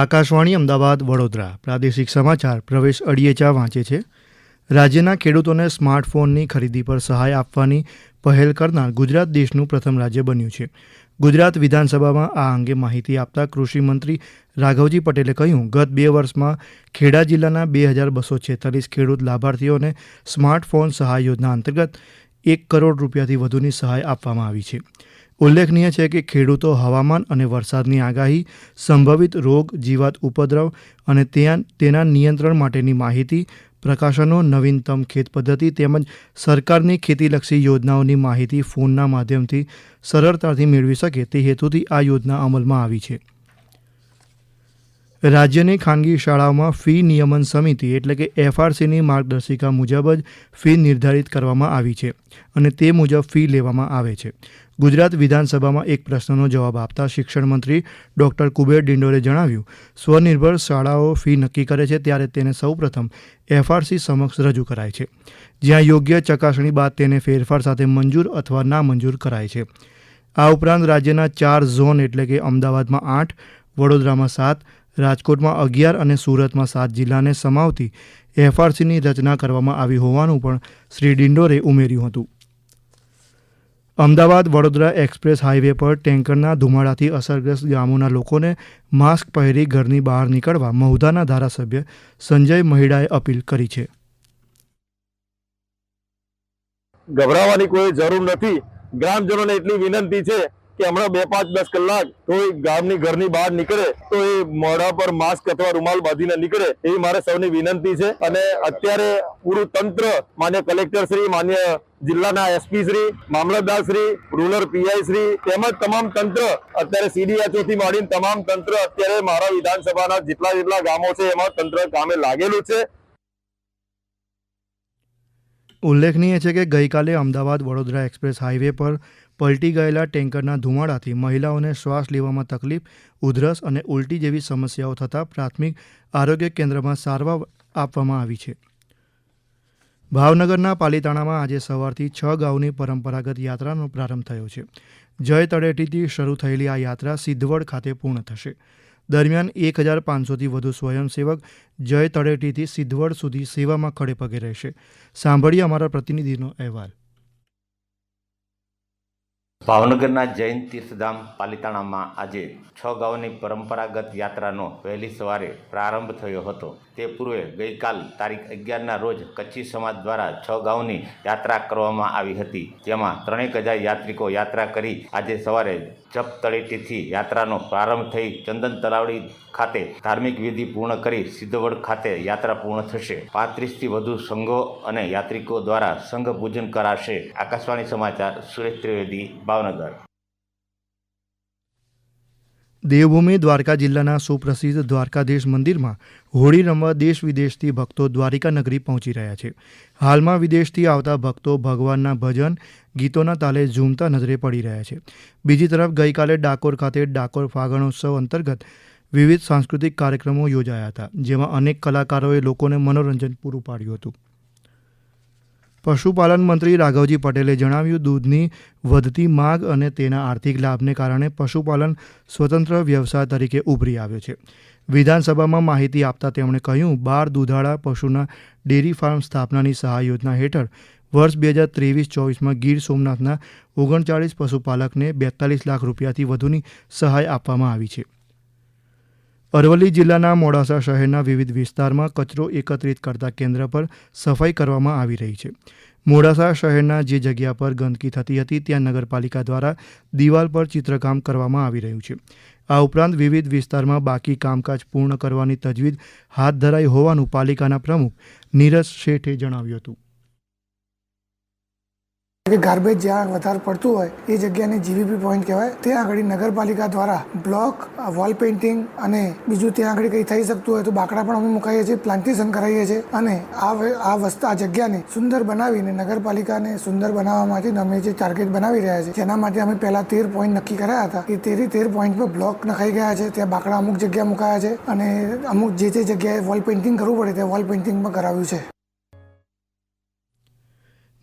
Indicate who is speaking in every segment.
Speaker 1: આકાશવાણી અમદાવાદ વડોદરા પ્રાદેશિક સમાચાર પ્રવેશ અડિયેચા વાંચે છે રાજ્યના ખેડૂતોને સ્માર્ટફોનની ખરીદી પર સહાય આપવાની પહેલ કરનાર ગુજરાત દેશનું પ્રથમ રાજ્ય બન્યું છે ગુજરાત વિધાનસભામાં આ અંગે માહિતી આપતા કૃષિમંત્રી રાઘવજી પટેલે કહ્યું ગત બે વર્ષમાં ખેડા જિલ્લાના બે હજાર બસો છેતાલીસ ખેડૂત લાભાર્થીઓને સ્માર્ટફોન સહાય યોજના અંતર્ગત એક કરોડ રૂપિયાથી વધુની સહાય આપવામાં આવી છે ઉલ્લેખનીય છે કે ખેડૂતો હવામાન અને વરસાદની આગાહી સંભવિત રોગ જીવાત ઉપદ્રવ અને તેના નિયંત્રણ માટેની માહિતી પ્રકાશનો નવીનતમ ખેત પદ્ધતિ તેમજ સરકારની ખેતીલક્ષી યોજનાઓની માહિતી ફોનના માધ્યમથી સરળતાથી મેળવી શકે તે હેતુથી આ યોજના અમલમાં આવી છે રાજ્યની ખાનગી શાળાઓમાં ફી નિયમન સમિતિ એટલે કે એફઆરસીની માર્ગદર્શિકા મુજબ જ ફી નિર્ધારિત કરવામાં આવી છે અને તે મુજબ ફી લેવામાં આવે છે ગુજરાત વિધાનસભામાં એક પ્રશ્નનો જવાબ આપતા શિક્ષણ મંત્રી ડોક્ટર કુબેર ડિંડોરે જણાવ્યું સ્વનિર્ભર શાળાઓ ફી નક્કી કરે છે ત્યારે તેને સૌપ્રથમ એફઆરસી સમક્ષ રજૂ કરાય છે જ્યાં યોગ્ય ચકાસણી બાદ તેને ફેરફાર સાથે મંજૂર અથવા નામંજૂર કરાય છે આ ઉપરાંત રાજ્યના ચાર ઝોન એટલે કે અમદાવાદમાં આઠ વડોદરામાં સાત રાજકોટમાં અગિયાર અને સુરતમાં સાત જિલ્લાને સમાવતી એફઆરસીની રચના કરવામાં આવી હોવાનું પણ શ્રી ડિંડોરે ઉમેર્યું હતું અમદાવાદ વડોદરા એક્સપ્રેસ હાઈવે પર ટેન્કરના ધુમાડાથી અસરગ્રસ્ત ગામોના લોકોને માસ્ક પહેરી ઘરની બહાર નીકળવા મહુધાના ધારાસભ્ય સંજય મહિડાએ અપીલ કરી છે
Speaker 2: ગભરાવાની કોઈ જરૂર નથી ગ્રામજનોને એટલી વિનંતી છે કે હમણાં બે પાંચ દસ કલાક કોઈ ગામની ઘરની બહાર નીકળે તો એ મોઢા પર માસ્ક અથવા રૂમાલ બાંધીને નીકળે એવી મારે સૌની વિનંતી છે અને અત્યારે પૂરું તંત્ર માન્ય કલેક્ટર શ્રી માન્ય જિલ્લાના એસપી શ્રી મામલતદાર શ્રી રૂરલ પીઆઈ શ્રી તેમજ તમામ તંત્ર અત્યારે સીડીએચઓ થી માંડીને તમામ તંત્ર અત્યારે મારા વિધાનસભાના જેટલા જેટલા ગામો છે એમાં તંત્ર કામે લાગેલું છે
Speaker 1: ઉલ્લેખનીય છે કે ગઈકાલે અમદાવાદ વડોદરા એક્સપ્રેસ હાઈવે પર પલટી ગયેલા ટેન્કરના ધુમાડાથી મહિલાઓને શ્વાસ લેવામાં તકલીફ ઉધરસ અને ઉલટી જેવી સમસ્યાઓ થતાં પ્રાથમિક આરોગ્ય કેન્દ્રમાં સારવાર આપવામાં આવી છે ભાવનગરના પાલીતાણામાં આજે સવારથી છ ગાઉની પરંપરાગત યાત્રાનો પ્રારંભ થયો છે જય તળેટીથી શરૂ થયેલી આ યાત્રા સિદ્ધવડ ખાતે પૂર્ણ થશે દરમિયાન એક હજાર પાંચસોથી વધુ સ્વયંસેવક જય તળેટીથી સિદ્ધવડ સુધી સેવામાં ખડેપગે રહેશે સાંભળીએ અમારા પ્રતિનિધિનો અહેવાલ
Speaker 3: ભાવનગરના જૈન તીર્થધામ પાલિતાણામાં આજે છ ગાઉની પરંપરાગત યાત્રાનો વહેલી સવારે પ્રારંભ થયો હતો તે પૂર્વે ગઈકાલ તારીખ અગિયારના રોજ કચ્છી સમાજ દ્વારા છ ગાઉની યાત્રા કરવામાં આવી હતી જેમાં ત્રણેક હજાર યાત્રિકો યાત્રા કરી આજે સવારે જપ તળેટીથી યાત્રાનો પ્રારંભ થઈ ચંદન તલાવડી ખાતે ધાર્મિક વિધિ પૂર્ણ કરી સિદ્ધવડ ખાતે યાત્રા પૂર્ણ થશે પાંત્રીસથી વધુ સંઘો અને યાત્રિકો દ્વારા સંઘ પૂજન કરાશે આકાશવાણી સમાચાર સુરેશ ત્રિવેદી ભાવનગર
Speaker 1: દેવભૂમિ દ્વારકા જિલ્લાના સુપ્રસિદ્ધ દ્વારકાધીશ મંદિરમાં હોળી રમવા દેશ વિદેશથી ભક્તો દ્વારિકા નગરી પહોંચી રહ્યા છે હાલમાં વિદેશથી આવતા ભક્તો ભગવાનના ભજન ગીતોના તાલે ઝૂમતા નજરે પડી રહ્યા છે બીજી તરફ ગઈકાલે ડાકોર ખાતે ડાકોર ફાગણોત્સવ અંતર્ગત વિવિધ સાંસ્કૃતિક કાર્યક્રમો યોજાયા હતા જેમાં અનેક કલાકારોએ લોકોને મનોરંજન પૂરું પાડ્યું હતું પશુપાલન મંત્રી રાઘવજી પટેલે જણાવ્યું દૂધની વધતી માગ અને તેના આર્થિક લાભને કારણે પશુપાલન સ્વતંત્ર વ્યવસાય તરીકે ઉભરી આવ્યો છે વિધાનસભામાં માહિતી આપતા તેમણે કહ્યું બાર દૂધાળા પશુના ડેરી ફાર્મ સ્થાપનાની સહાય યોજના હેઠળ વર્ષ બે હજાર ત્રેવીસ ચોવીસમાં ગીર સોમનાથના ઓગણચાળીસ પશુપાલકને બેતાલીસ લાખ રૂપિયાથી વધુની સહાય આપવામાં આવી છે અરવલ્લી જિલ્લાના મોડાસા શહેરના વિવિધ વિસ્તારમાં કચરો એકત્રિત કરતા કેન્દ્ર પર સફાઈ કરવામાં આવી રહી છે મોડાસા શહેરના જે જગ્યા પર ગંદકી થતી હતી ત્યાં નગરપાલિકા દ્વારા દિવાલ પર ચિત્રકામ કરવામાં આવી રહ્યું છે આ ઉપરાંત વિવિધ વિસ્તારમાં બાકી કામકાજ પૂર્ણ કરવાની તજવીજ હાથ ધરાઈ હોવાનું પાલિકાના પ્રમુખ નીરજ શેઠે જણાવ્યું હતું
Speaker 4: કે ગાર્બેજ જ્યાં વધારે પડતું હોય એ જગ્યાને જીવીપી પોઈન્ટ કહેવાય ત્યાં આગળ નગરપાલિકા દ્વારા બ્લોક વોલ પેઇન્ટિંગ અને બીજું ત્યાં આગળ કંઈ થઈ શકતું હોય તો બાકડા પણ અમે મુકાઈએ છીએ પ્લાન્ટેશન કરાવીએ છીએ અને આ આ વસ્તુ આ જગ્યાને સુંદર બનાવીને નગરપાલિકાને સુંદર બનાવવા માટે અમે જે ટાર્ગેટ બનાવી રહ્યા છીએ જેના માટે અમે પહેલા તેર પોઈન્ટ નક્કી કર્યા હતા કે તેરી તેર પોઈન્ટ પર બ્લોક નખાઈ ગયા છે ત્યાં બાકડા અમુક જગ્યા મુકાયા છે અને અમુક જે તે જગ્યાએ વોલ પેઇન્ટિંગ કરવું પડે તે વોલ પેઇન્ટિંગ પણ કરાવ્યું છે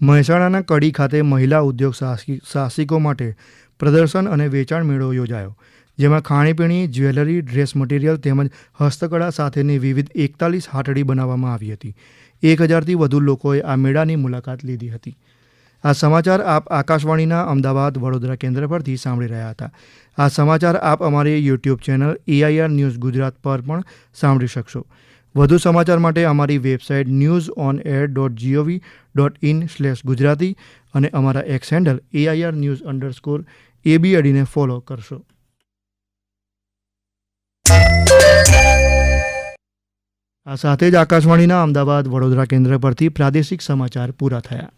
Speaker 1: મહેસાણાના કડી ખાતે મહિલા ઉદ્યોગ સાહસિકો માટે પ્રદર્શન અને વેચાણ મેળો યોજાયો જેમાં ખાણીપીણી જ્વેલરી ડ્રેસ મટીરિયલ તેમજ હસ્તકળા સાથેની વિવિધ એકતાલીસ હાટડી બનાવવામાં આવી હતી એક હજારથી વધુ લોકોએ આ મેળાની મુલાકાત લીધી હતી આ સમાચાર આપ આકાશવાણીના અમદાવાદ વડોદરા કેન્દ્ર પરથી સાંભળી રહ્યા હતા આ સમાચાર આપ અમારી YouTube channel AIR news Gujarat પર પણ સાંભળી શકશો વધુ સમાચાર માટે અમારી website news on air dot gov dot in slash Gujarati અને અમારા X handle AIR news underscore AB અડીને ફોલો કરશો આ સાથે જ આકાશવાણીના અમદાવાદ વડોદરા કેન્દ્ર પરથી પ્રાદેશિક સમાચાર પૂરા થયા